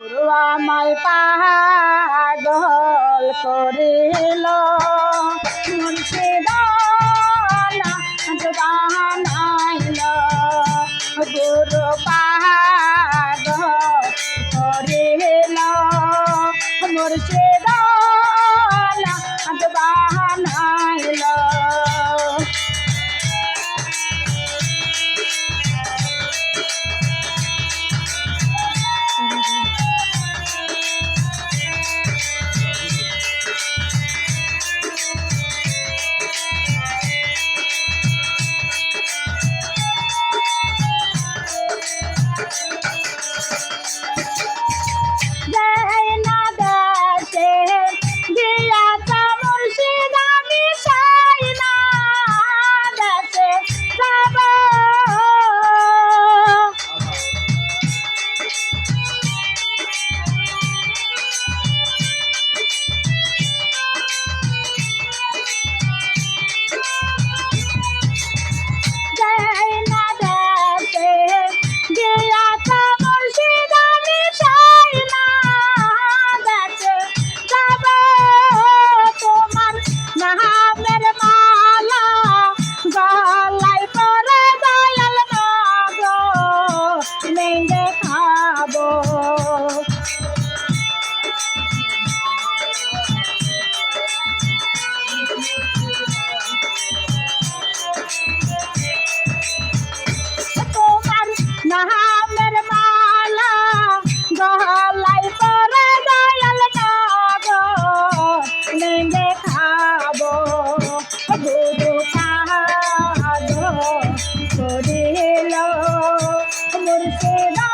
আমায় পাগল করিল। মুর্শিদানা করিল মুর্শিদানাদ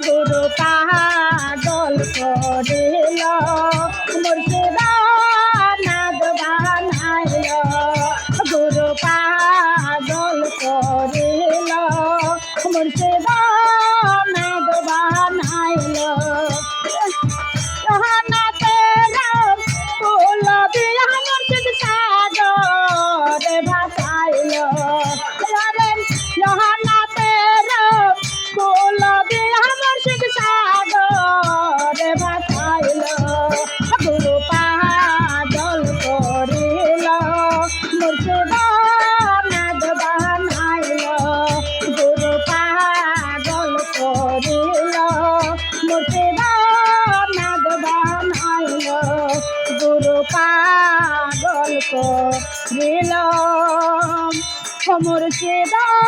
Pagodo, pa মুর্শিদ নাদ